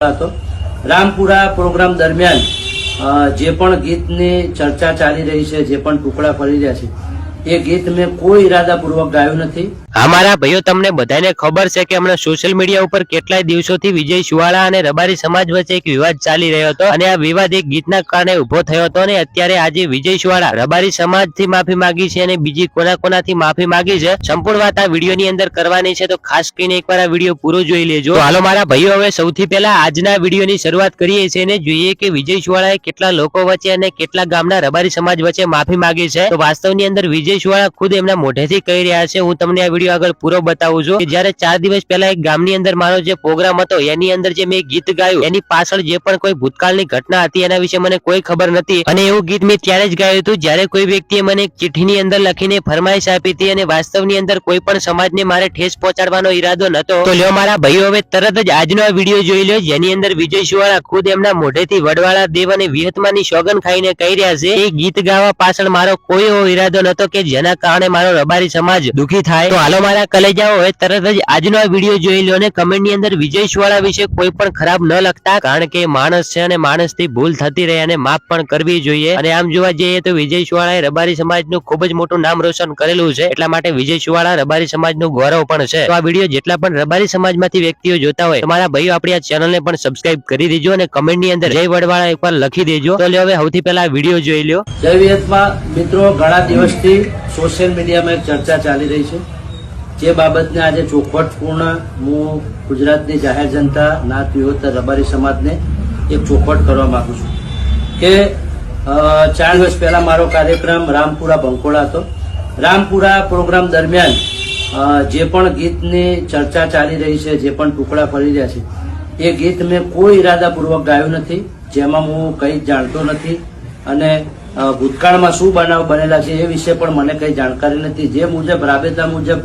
Rampura programme દરમિયાન જે પણ ગીતની ચર્ચા ચાલી રહી છે, જે પણ ટુકડા ફરી રહ્યા છે, એ ગીત મેં કોઈ ઈરાદાપૂર્વક ગાયું નથી. અમારા ભાઈઓ તમને બધાને ખબર છે કે હમણાં સોશિયલ મીડિયા ઉપર કેટલાય દિવસોથી વિજય સુવાળા અને રબારી સમાજ વચ્ચે એક વિવાદ ચાલી રહ્યો હતો અને આ વિવાદ એક ગીતના કારણે ઊભો થયો હતો અને અત્યારે આજે વિજય સુવાળા રબારી સમાજથી માફી માંગી છે અને બીજી કોના કોનાથી માફી માંગી છે, સંપૂર્ણ વાત આ વિડીયોની અંદર કરવાની છે તો ખાસ કરીને એકવાર આ વીડિયો પૂરો જોઈ લેજો. હાલો મારા ભાઈઓ, હવે સૌથી પહેલા આજના વિડીયોની શરૂઆત કરીએ છીએ અને જોઈએ કે વિજય સુવાળાએ કેટલા લોકો વચ્ચે અને કેટલા ગામના રબારી સમાજ વચ્ચે માફી માંગી છે. તો વાસ્તવની અંદર વિજય સુવાળા ખુદ એમના મોઢેથી કહી રહ્યા છે. હું તમને આ વીડિયો આગળ પૂરો બતાવું છું જ્યારે ચાર દિવસ પહેલા એક ગામની અંદર મારો જે પ્રોગ્રામ હતો, એની અંદર જે મેં ગીત ગાયું, એની પાછળ જે પણ કોઈ ભૂતકાળની ઘટના હતી એના વિશે મને કોઈ ખબર નથી અને એવું ગીત મેં ત્યારે જ ગાયું હતું, જયારે કોઈ વ્યક્તિએ મને ચિઠ્ઠીની અંદર લખીને ફરમાઈશ આપી હતી અને વાસ્તવની અંદર કોઈ પણ સમાજને મારે ઠેસ પહોંચાડવાનો ઈરાદો નતો તો લ્યો મારા ભાઈઓ, હવે તરત જ આજનો આ વીડિયો જોઈ લો જેની અંદર વિજય સુવાળા ખુદ એમના મોઢેથી વડવાળા દેવ અને વિહતમાની સોગન ખાઈને કહી રહ્યા છે એ ગીત ગાવા પાછળ મારો કોઈ એવો ઈરાદો નતો કે જેના કારણે મારો રબારી સમાજ દુખી થાય. તો હાલો, મારા કલેજાઓ, હવે તરત જ આજનો આ વીડિયો જોઈ લો અને કમેન્ટની અંદર વિજય શિવાળા વિશે કોઈ પણ ખરાબ ન લખતા, કારણ કે માણસ છે અને માણસથી ભૂલ થતી રહે અને માફ પણ કરવી જોઈએ. અને આમ જોવા જઈએ તો વિજય સુવાળાએ રબારી સમાજનું ખૂબ જ મોટું નામ રોશન કરેલું છે, એટલા માટે વિજય સુવાળા રબારી સમાજનું ગૌરવ પણ છે. તો આ વીડિયો જેટલા પણ રબારી સમાજમાંથી વ્યક્તિઓ જોતા હોય, તમારા મારા ભાઈઓ આપણી આ ચેનલને પણ સબસ્ક્રાઇબ કરી દેજો અને કમેન્ટની અંદર જય વડવાળા એકવાર લખી દેજો. તો હવે સૌથી પહેલા વીડિયો જોઈ લો જય વિહતમાં મિત્રો, ઘણા દિવસથી સોશિયલ મીડિયામાં ચર્ચા ચાલી રહી છે. જે બાબતને આજે ચોખવટપૂર્ણ હું ગુજરાતની જાહેર જનતા, નાત વિહોતર રબારી સમાજને એક ચોખવટ કરવા માંગુ છું કે ચાર દિવસ પહેલા મારો કાર્યક્રમ રામપુરા બંકોળા હતો. રામપુરા પ્રોગ્રામ દરમિયાન જે પણ ગીતની ચર્ચા ચાલી રહી છે, જે પણ ટુકડા ફરી રહ્યા છે, એ ગીત મેં કોઈ ઈરાદાપૂર્વક ગાયું નથી, જેમાં હું કંઈ જાણતો નથી અને ભૂતકાળમાં શું બનાવ બનેલા છે એ વિશે પણ મને કંઈ જાણકારી નથી. જે મુજબ, રાબેતા મુજબ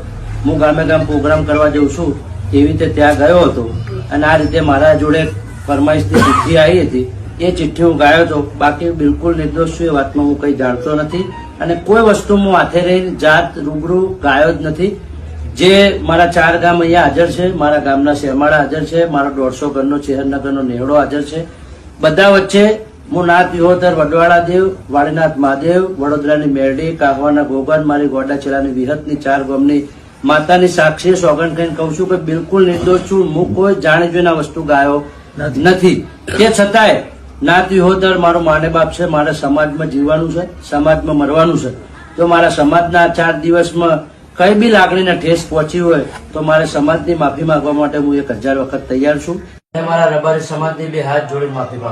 હું ગામે ગામ પ્રોગ્રામ કરવા જઉં છું, એવી રીતે ત્યાં ગયો હતો. અને આ રીતે મારા જોડે ફરમાઈશની ચિઠ્ઠી આવી હતી. એ ચિઠ્ઠી હું ગાયો હતો બાકી બિલકુલ નિર્દોષ છું, એ વાતમાં હું કંઈ જાણતો નથી. અને કોઈ વસ્તુ હું હાથે રહી જાત રૂબરૂ ગાયો જ નથી. જે મારા ચાર ગામ અહીંયા હાજર છે, મારા ગામના શેમાળા હાજર છે, મારો દોઢસો ઘરનો ચેહરનગરનો નેહડો હાજર છે. બધા વચ્ચે હું નાથ વિહોતર વડવાળા દેવ, વાળીનાથ મહાદેવ, વડોદરાની મેરડી કાહવાના ગોગન, મારી ગોડા ચેલાની વિહતની ચાર ગામની માતાની સાક્ષી સોગંદ કહીને કહું છું કે બિલકુલ નિર્દોષ છું. હું કોઈ જાણી જોઈને આ વસ્તુ ગાયો નથી. તે છતાંય નાતી હોદર મારો માને બાપ છે મારે સમાજમાં જીવવાનું છે સમાજમાં મરવાનું છે. જો મારા સમાજના ચાર દિવસમાં કઈ બી લાગણીને ઠેસ પહોંચી હોય તો મારે સમાજની માફી માંગવા માટે હું એક હજાર વખત તૈયાર છું. અને મારા રબારી સમાજની બે હાથ જોડી માફી માંગુ.